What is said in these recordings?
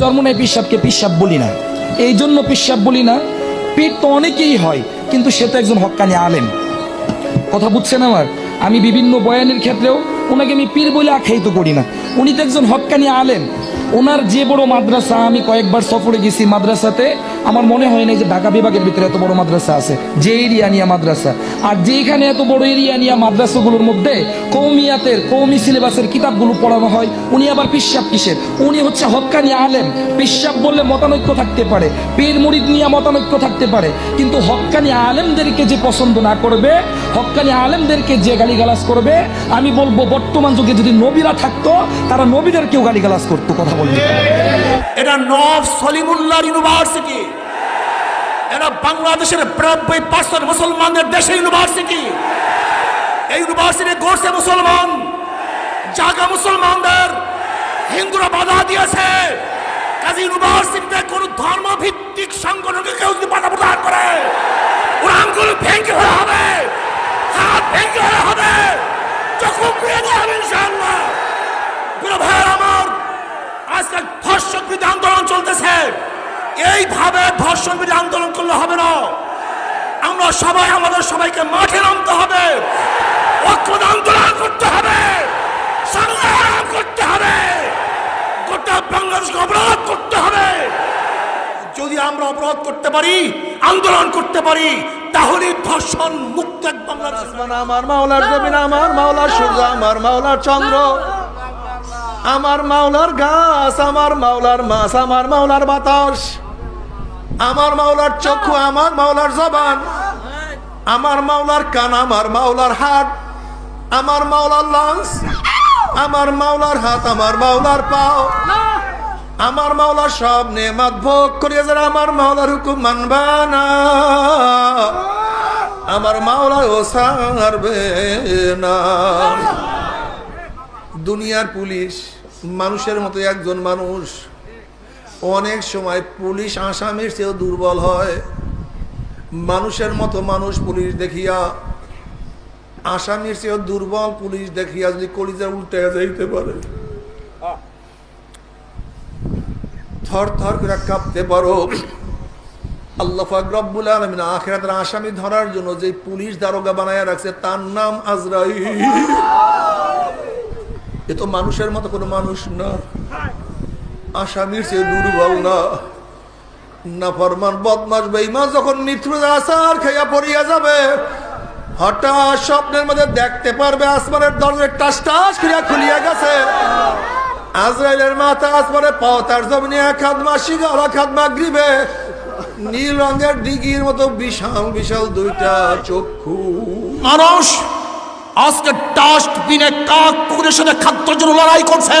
চরমনায় পিসাবকে, পিসাব বলি না। এই জন্য পিসাব বলি না পেট তো অনেকেই হয়, কিন্তু সে তো একজন হক্কানি আলেন কথা বুঝছেন আমার? আমি বিভিন্ন বয়ানের ক্ষেত্রেও ওনাকে আমি পীর বলে আখ্যায়িত করি না। উনি তো একজন হক্কানি আলেম। ওনার যে বড় মাদ্রাসা, আমি কয়েকবার সফরে গেছি মাদ্রাসাতে। আমার মনে হয় না যে ঢাকা বিভাগের ভিতরে এত বড় মাদ্রাসা আছে, যে এরিয়া নিয়া মাদ্রাসা। আর যেখানে এত বড় এরিয়া নিয়া মাদ্রাসাগুলোর মধ্যে কৌমিয়াতের, কৌমি সিলেবাসের কিতাবগুলো পড়ানো হয়, উনি আবার পিসাব কিসের? উনি হচ্ছে হক্কানি আলেম। পিসাব বললে মতানৈক্য থাকতে পারে, পীর মুরিদ নিয়ে মতানৈক্য থাকতে পারে। কিন্তু হক্কানি আলেমদেরকে যে পছন্দ না করবে হক্কানি আলেমদেরকে যে গালিগালাজ করবে, আমি বলব বর্তমান যুগে যদি নবীরা থাকতো, তারা নবীদেরকেও গালিগালাজ করতো কথা বলবে এটা নব সলিমুল্লাহ ইউনিভার্সিটি। এটা বাংলাদেশের নব্বই পার্সেন্ট মুসলমানদের দেশে ইউনিভার্সিটি। এই ইউনিভার্সিটি গড়ছে মুসলমান। জাগা মুসলমানদের। হিন্দুরা বাধা দিয়েছে। কাজে ইউনিভার্সিটিতে কোন ধর্ম ভিত্তিক সংগঠনকে কেউ যদি বাধা প্রদান করে ওর আঙ্গুল ভেঙে হয়ে হবে হাত ভেঙে হয়ে হবে চক্ষু পুড়ে দেওয়া হবে ইনশাআল্লাহ প্রিয় ভাইয়ের আমার আজকাল ধর্ষক বিরোধী আন্দোলন চলতেছে এইভাবে ধর্ষণ বিরোধী আন্দোলন করলে হবে না। আমরা সবাই, আমাদের সবাইকে মাঠে নামতে হবে। ঐক্যবদ্ধ আন্দোলন করতে হবে। সংগ্রাম করতে হবে। গোটা বাংলাদেশকে অবরোধ করতে হবে। যদি আমরা অপরাধ করতে পারি, আন্দোলন করতে পারি, তাহলে ধর্ষণ মুক্ত এক বাংলাদেশ। আমার মাওলার জমিন, আমার মাওলার সূর্য, আমার মাওলার চন্দ্র। আমার মাওলার গাছ, আমার মাওলার মাছ, আমার মাওলার বাতাস। আমার মাওলার চক্ষু আমার মাওলার জবান। আমার মাওলার কান আমার মাওলার হাত। আমার মাওলার লাংস। আমার মাওলার হাত আমার মাওলার পাও। আমার মাওলার সব নেমাত ভোগ করিয়া যারা আমার মাওলার হুকুম মানবা না। আমার মাওলা ও সারবে না। দুনিয়ার পুলিশ মানুষের মতো একজন মানুষ। অনেক সময় পুলিশ আসামির চেয়েও দুর্বল হয়। মানুষের মতো মানুষ পুলিশ দেখিয়া, আসামির চেয়েও দুর্বল পুলিশ দেখিয়া যদি কলিজা উল্টে যাইতে পারে। থর থর করে কাঁপতে পারো। আল্লাহ পাক রব্বুল আলমিন আখেরাতের আসামি ধরার জন্য যে পুলিশ দারোগা বানায় রাখছে, তার নাম আজরাই এ তো মানুষের মতো কোনো মানুষ না। আসামির সে দুর্বল না। না যখন আসার যাবে, হঠাৎ স্বপ্নের মধ্যে দেখতে পারবে দরজার টাস টাস গেছে। মাথা তার নীল রঙের ডিগির মতো বিশাল বিশাল দুইটা চক্ষু। মানুষ, আজকে ডাস্টবিনে কাক কুকুরের সাথে খাদ্যের জন্য লড়াই করছে।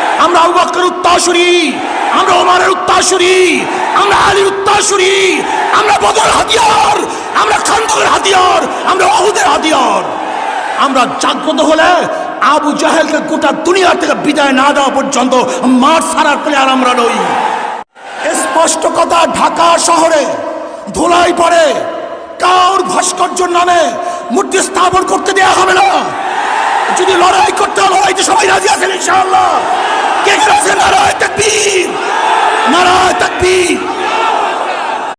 আমরা আবু বকরের উত্তরসূরি আমরা ওমরের উত্তরসূরি আমরা আলীর উত্তরসূরি আমরা বদর হাতিয়ার, আমরা খান্দকের হাতিয়ার, আমরা অহুদের হাতিয়ার। আমরা জাগ্রত হলে আবু জাহেলকে গোটা দুনিয়া থেকে বিদায় না দেওয়া পর্যন্ত মাঠ ছাড়ার প্লেয়ার আমরা নই। স্পষ্ট কথা, ঢাকা শহরে ধুলাই পড়ে, কাউর ভাস্কর্যর নামে মূর্তি স্থাপন করতে দেওয়া হবে না। যদি লড়াই করতে লড়াইতে সবাই রাজি আছেন, ইনশাআল্লাহ। কে কে আছেন নারায় তাকবীর নারায় তাকবীর